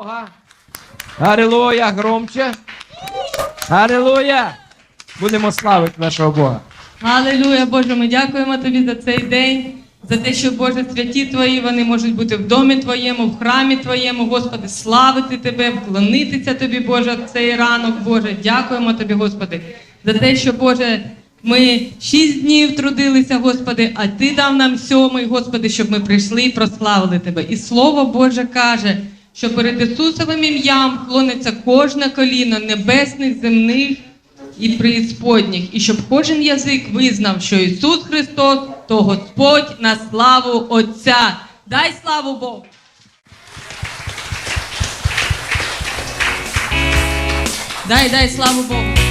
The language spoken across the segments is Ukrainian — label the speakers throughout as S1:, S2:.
S1: Бога. Алілуя, громче. Алілуя. Будемо славити нашого Бога.
S2: Алілуя, Боже, ми дякуємо тобі за цей день, за те, що Боже, святі Твої, вони можуть бути в домі Твоєму, в храмі Твоєму, Господи, славити Тебе, вклонитися Тобі, Боже, в цей ранок, Боже. Дякуємо Тобі, Господи, за те, що, Боже, ми шість днів трудилися, Господи, а Ти дав нам сьомий, Господи, щоб ми прийшли і прославили Тебе. І Слово Боже каже, що перед Ісусовим ім'ям клониться кожне коліно небесних, земних і преісподніх, і щоб кожен язик визнав, що Ісус Христос то Господь на славу Отця. Дай славу Богу! Дай, дай славу Богу!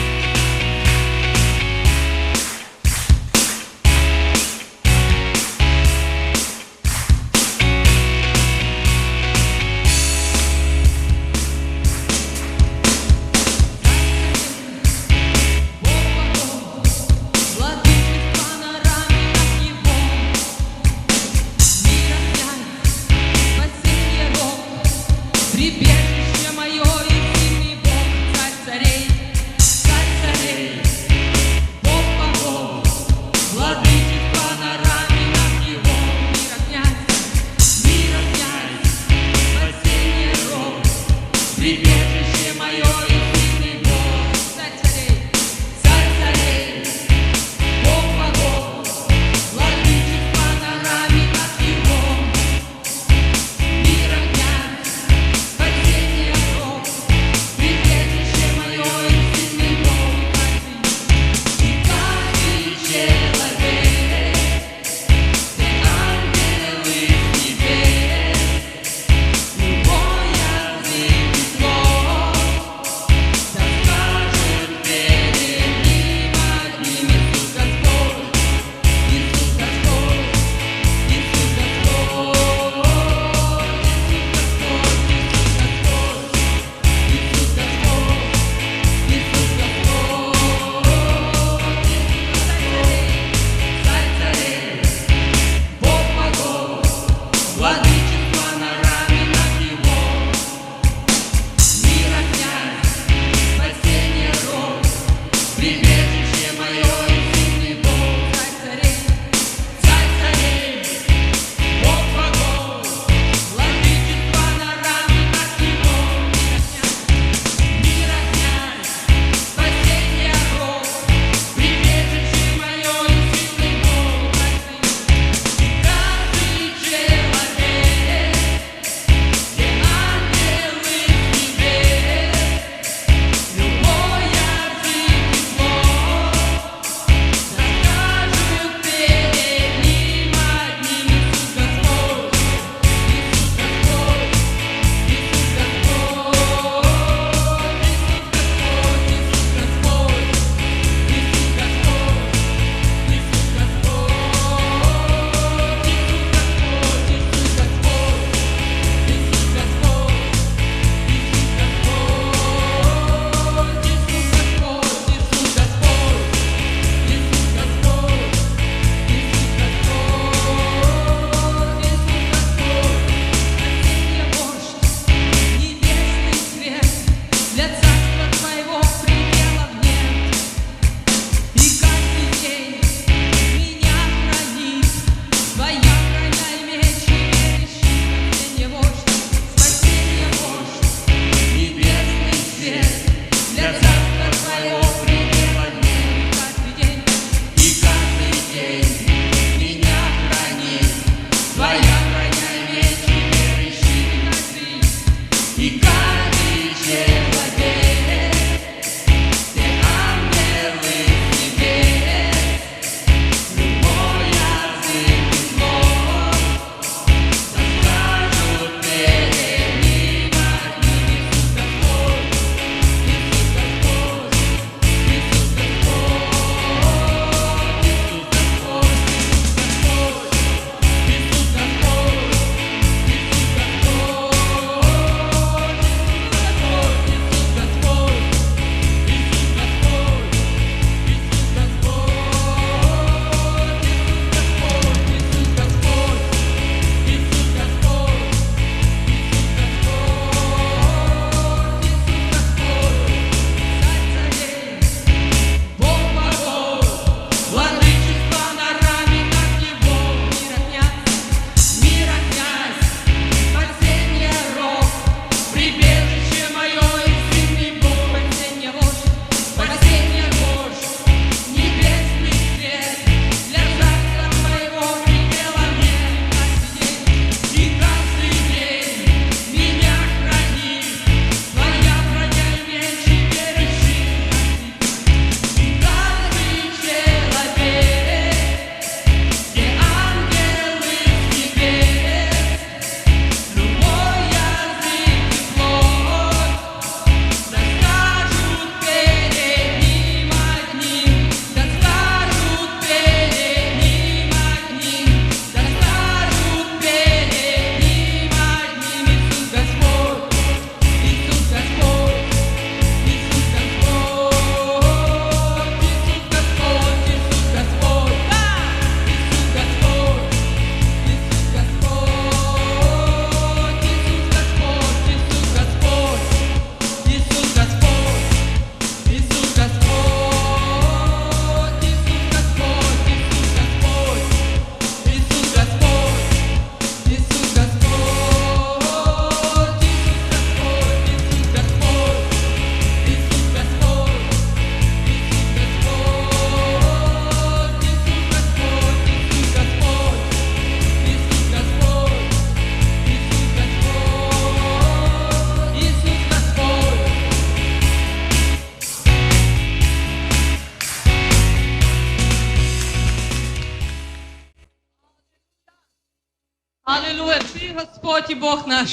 S2: Бог наш.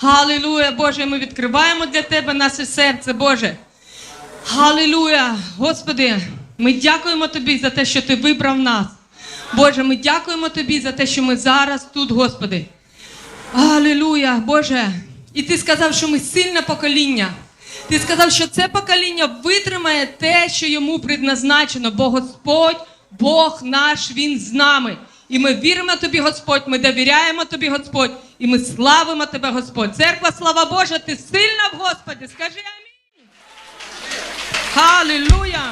S2: Алілуя, Боже, ми відкриваємо для Тебе наше серце, Боже. Алілуя, Господи, ми дякуємо Тобі за те, що Ти вибрав нас. Боже, ми дякуємо Тобі за те, що ми зараз тут, Господи. Алілуя, Боже. І ти сказав, що ми сильне покоління. Ти сказав, що це покоління витримає те, що йому предназначено, бо Господь, Бог наш, Він з нами. І ми віримо тобі, Господь, ми довіряємо тобі, Господь, і ми славимо тебе, Господь. Церква, слава Божа, ти сильна в Господі. Скажи амінь. Халилуя!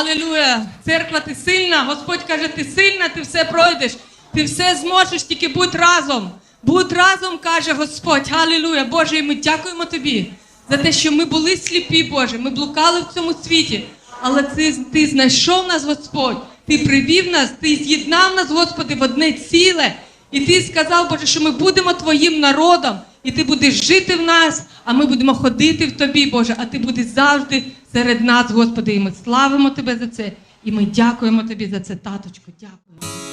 S2: Халилуя! Церква, ти сильна. Господь каже, ти сильна, ти все пройдеш. Ти все зможеш, тільки будь разом. Будь разом, каже Господь. Халилуя! Боже, і ми дякуємо тобі за те, що ми були сліпі, Боже. Ми блукали в цьому світі. Але ти, ти знайшов нас, Господь. Ти привів нас, ти з'єднав нас, Господи, в одне ціле. І ти сказав, Боже, що ми будемо твоїм народом, і ти будеш жити в нас, а ми будемо ходити в тобі, Боже, а ти будеш завжди серед нас, Господи. І ми славимо тебе за це. І ми дякуємо тобі за це, таточко. Дякуємо.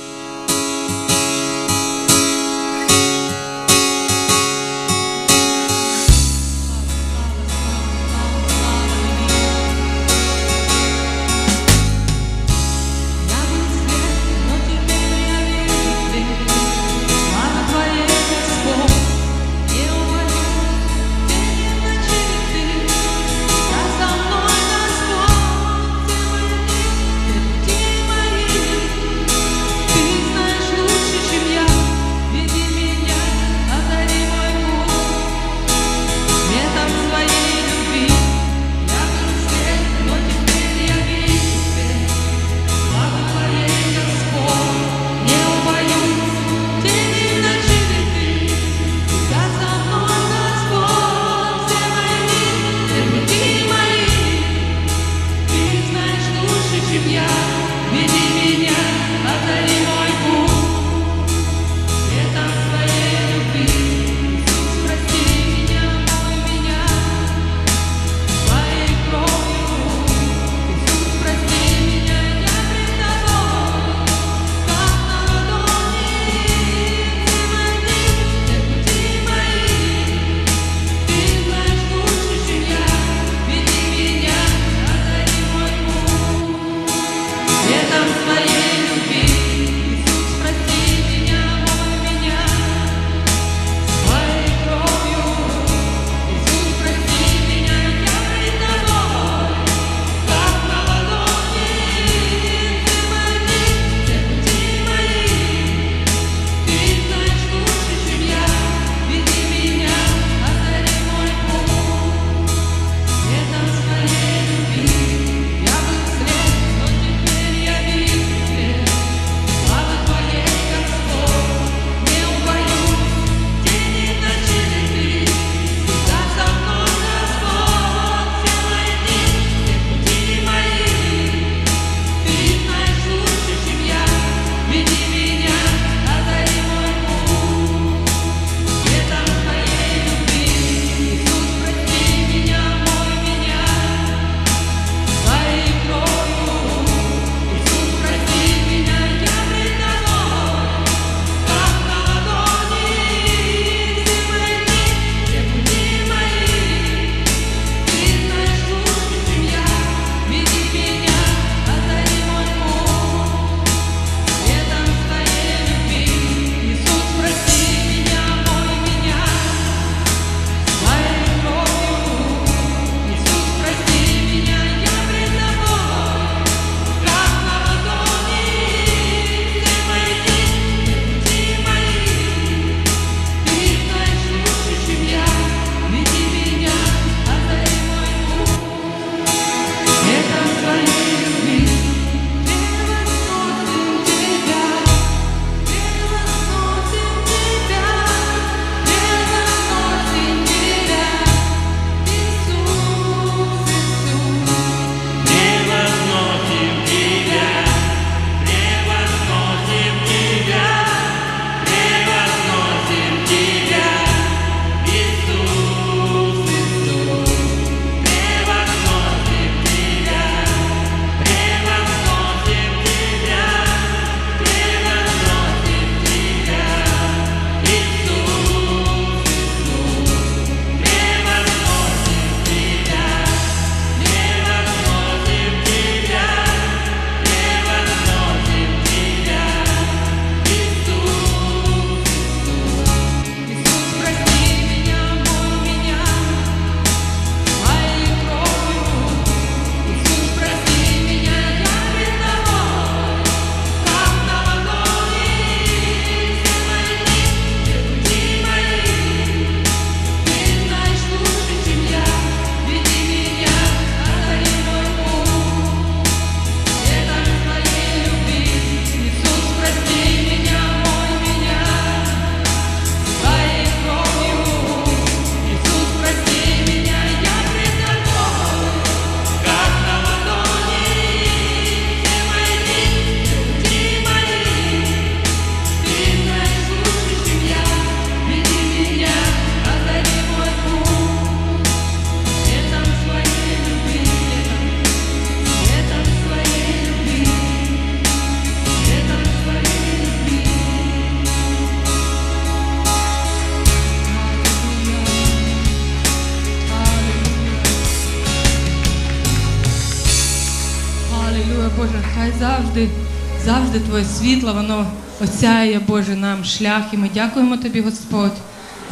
S2: Твоє світло, воно осяє, Боже, нам шлях. І ми дякуємо Тобі, Господь,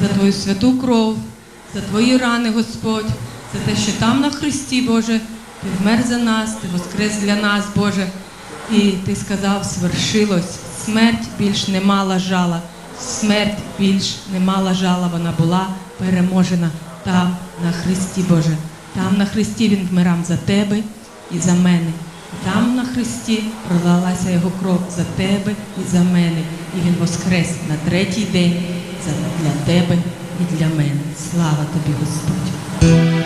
S2: за Твою святу кров, за Твої рани, Господь, за те, що там на Христі, Боже, Ти вмер за нас, Ти воскрес для нас, Боже. І Ти сказав, свершилось, смерть більш не мала жала, смерть більш не мала жала, вона була переможена там на Христі, Боже. Там на Христі Він вмирав за тебе і за мене. Там на Христі пролилася Його кров за тебе і за мене. І Він воскрес на третій день для тебе і для мене. Слава тобі, Господь.